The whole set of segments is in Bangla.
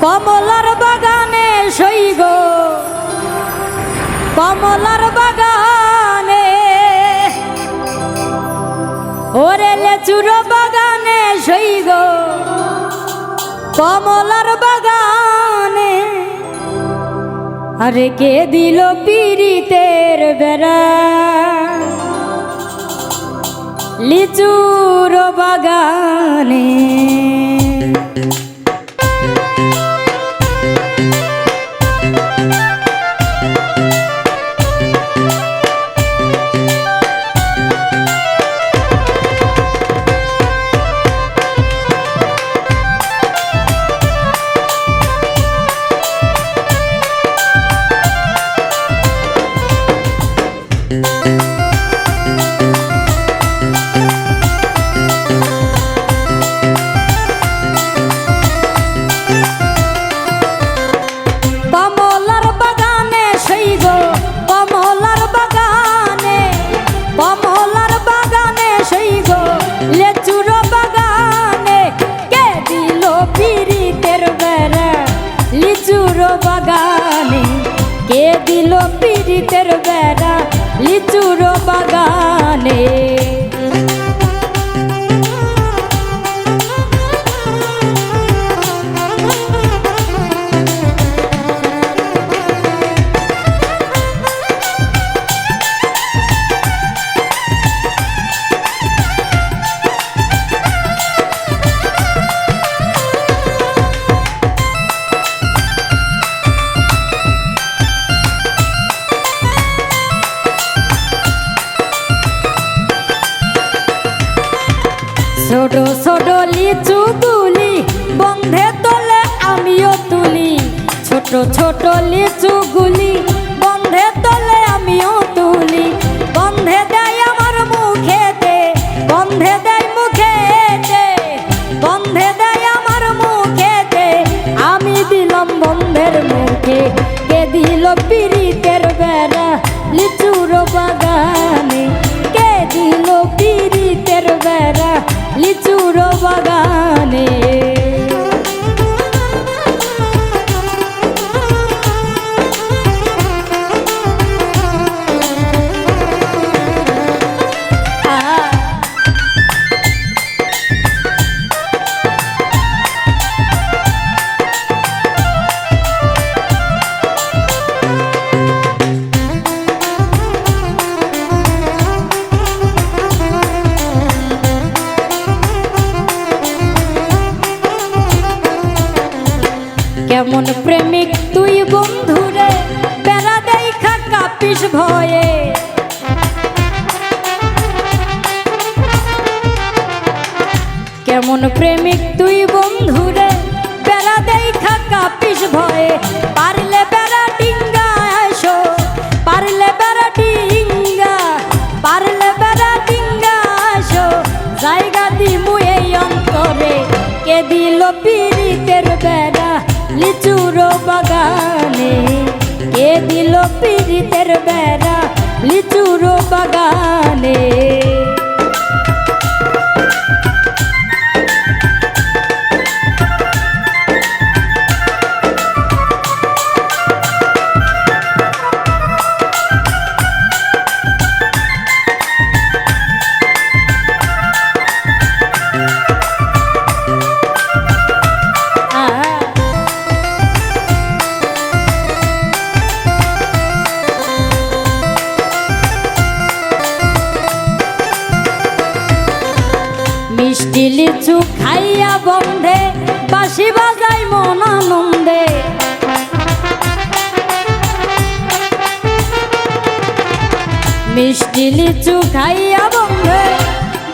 কমলার বাগানে সই গো। কমলার বাগানে। ওরে লেচুর বাগানে সই গো। কমলার বাগানে। আরে কে দিল পিরিতের বেড়া? লিচুর বাগানে। কে দিল পিরিতের বেড়া লিচুর বাগানে। ছোট ছোট দিল পীড়িতের বেড়া লিচুর বাগানে। লিচু খাইয়া বন্ধে,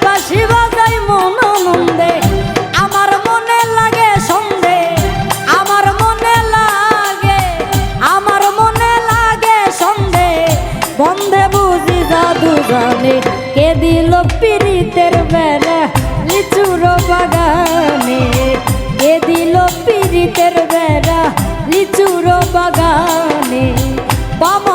বাঁশি বাজাই মন আমার মনে লাগে সন্ধে, আমার মনে লাগে, আমার মনে লাগে সন্ধে। বন্ধে বুঝি জাদু জানে, কে দিল পিরিতের বেড়া লিচুর বাগানে। কে দিল পিরিতের বেড়া লিচুর বাগানে। কমলার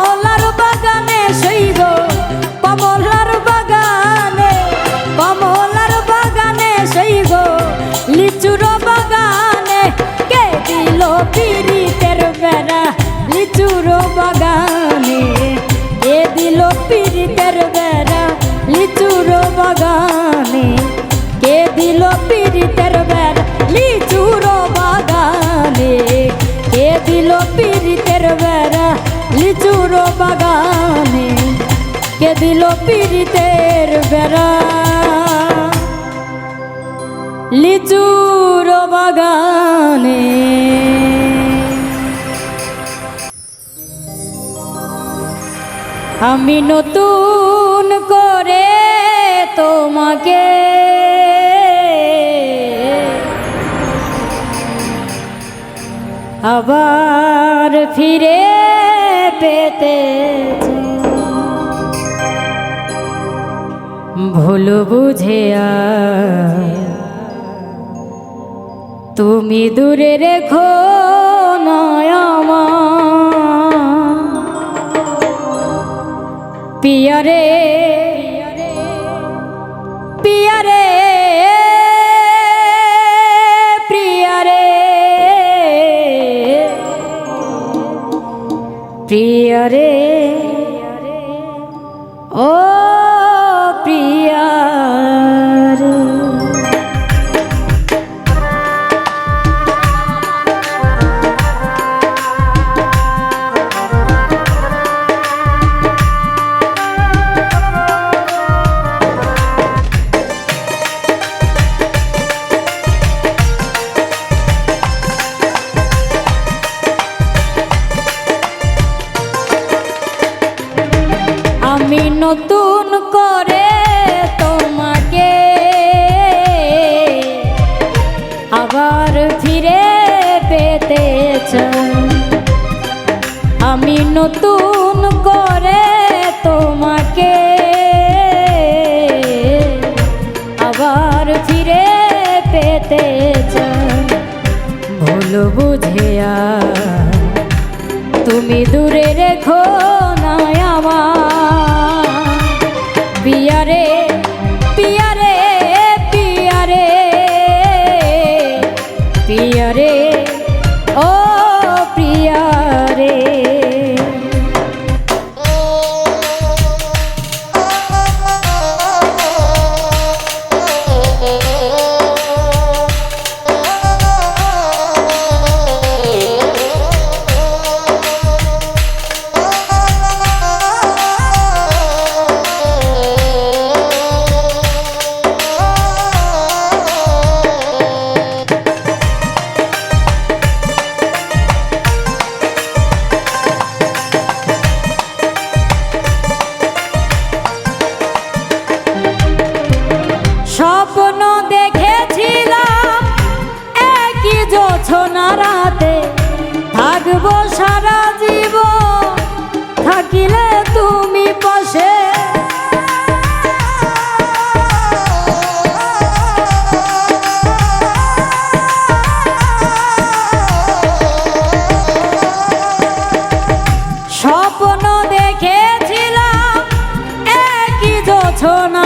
লিচুর বাগানে কে দিল পীড়িতের বেড়া? লিচুর বাগানে। আমি নতুন করে তোমাকে আবার ফিরে পেতে ভুল বুঝে তুমি দূরে রেখো নয় পিয়ারে Hare তুমি দূরে রেখো।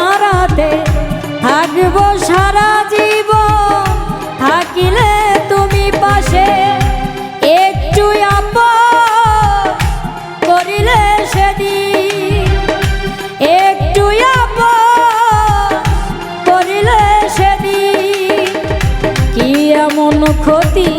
জোছনা রাতে থাকব সারা জীবন। থাকিলে তুমি পাশে, একটু আপন করিলে সেদিন। একটু আপন করিলে সেদিন। কি এমন ক্ষতি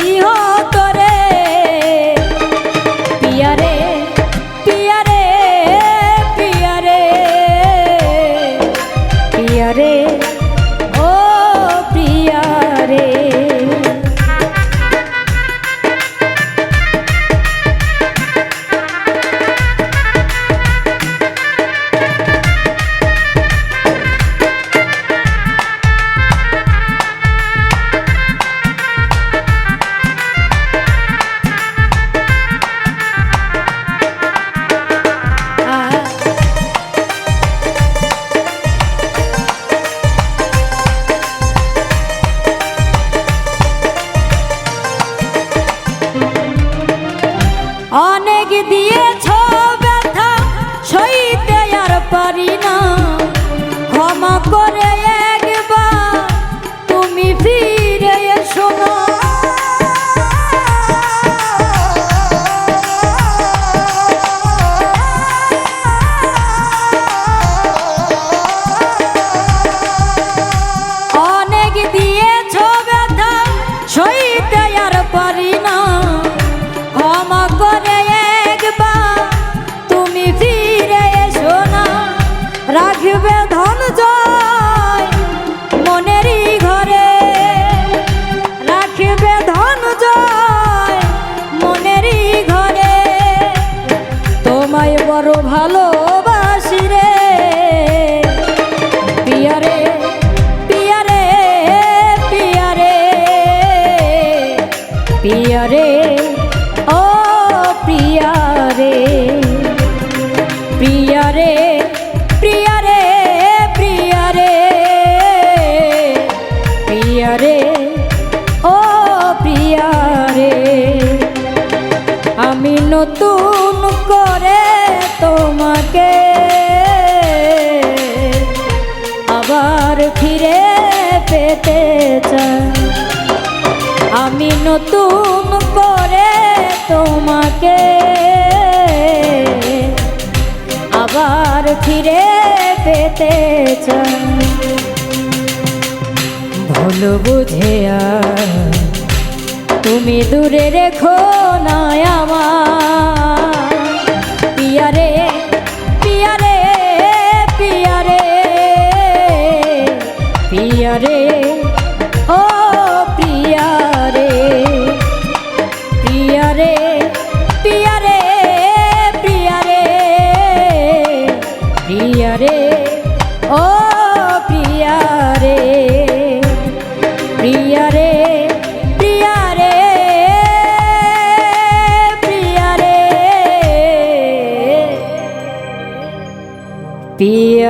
নতুন করে তোমাকে। আবার ফিরে পেতে চাই। ভুল বুঝে তুমি দূরে রেখো না আমার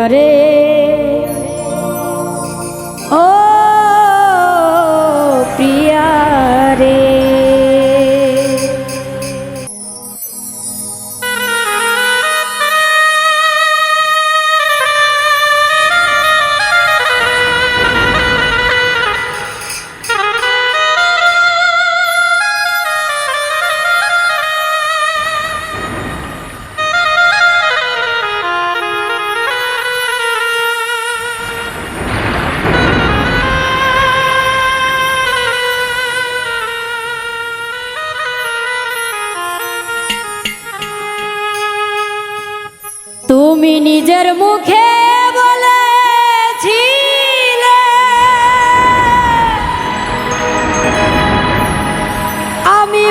chorei নিজের মুখে আমি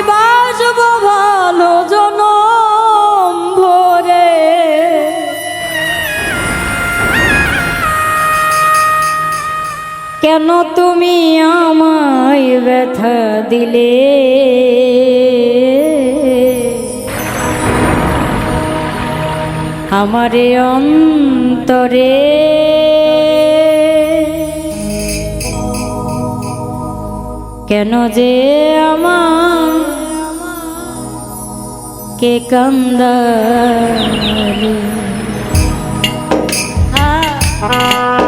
কেন তুমি আমায় ব্যথা দিলে? আমারে অন্তরে। কেন যে আমার কে কান্দালে তুমি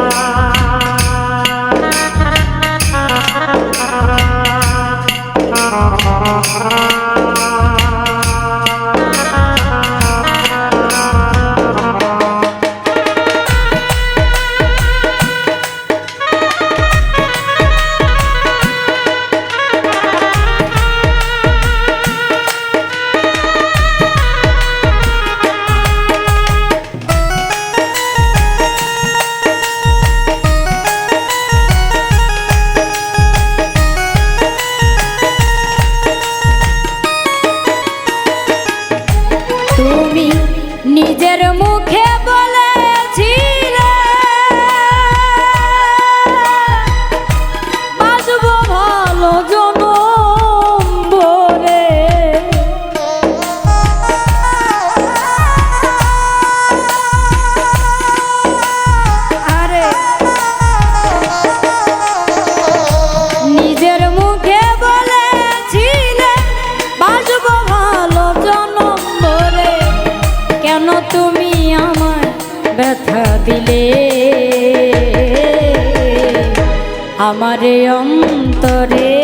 আমার অন্তরে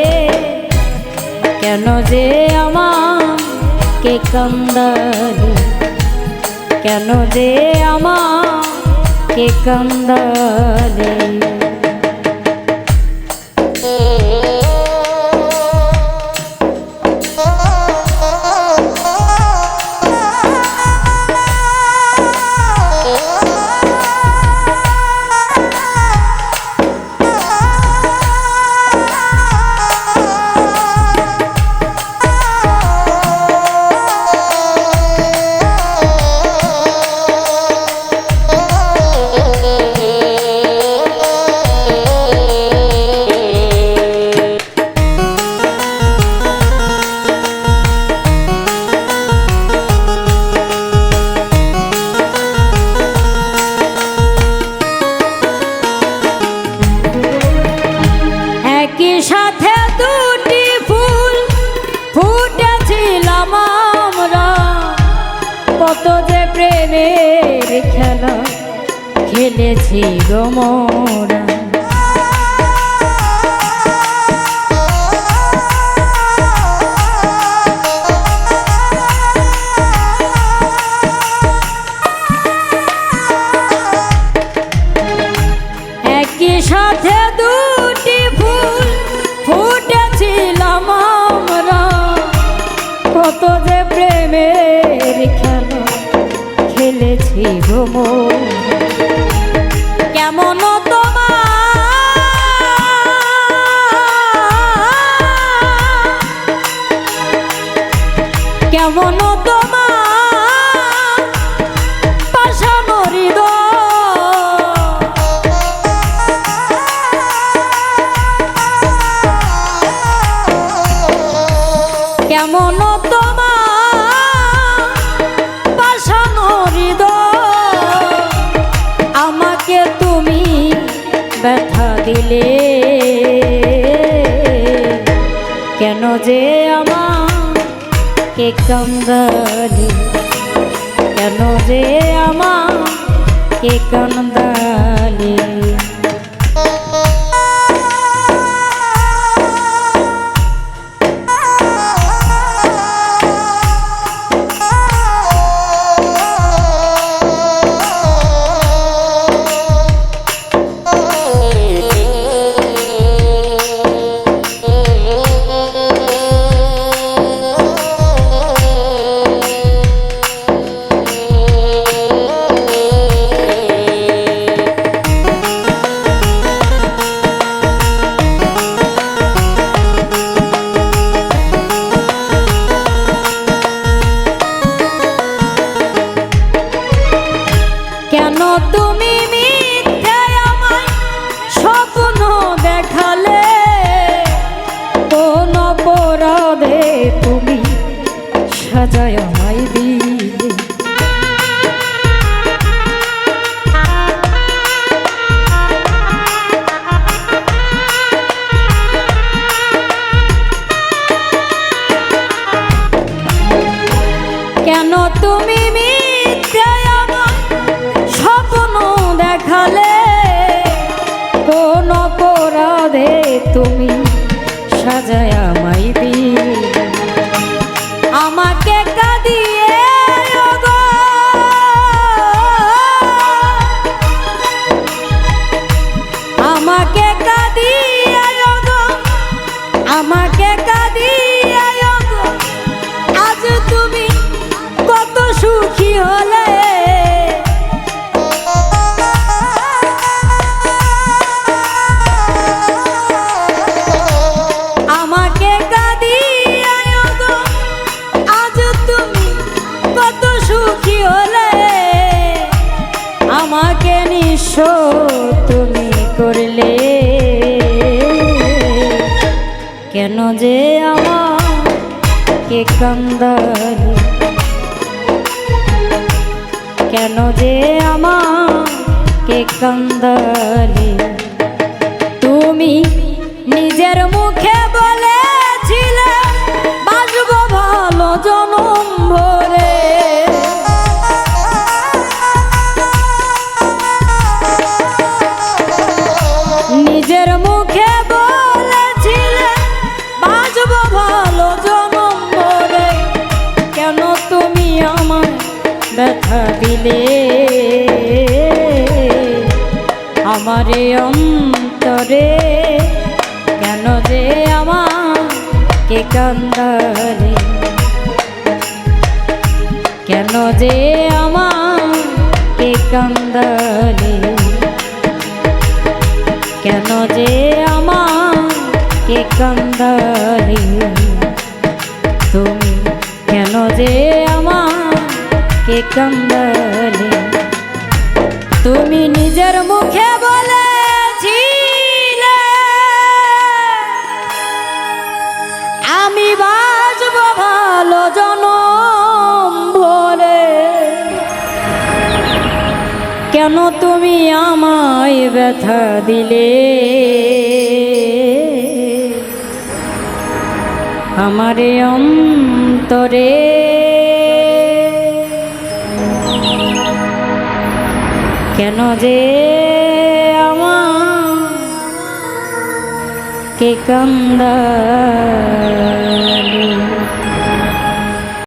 কেন যে আমাকে কান্দালে? কেন যে আমাকে কান্দালে? খেলা খেলেছি গোমরা কান্দালি। কেন যে আমার কে কেন নিঃস্ব তুমি করলে। কেন যে আমাকে কান্দালি? কেন যে আমাকে কান্দালি? আমারে অন্তরে, কেন যে আমাকে কান্দারে? কেন যে আমাকে কান্দারে? কেন যে আমাকে কান্দারে? তুমি কেন যে আমাকে কান্দালে তুমি নিজের মুখে বলেছিলে তুমি আমায় ব্যথা দিলে। আমারে অন্তরে। কেন যে আমার কে কান্দালি?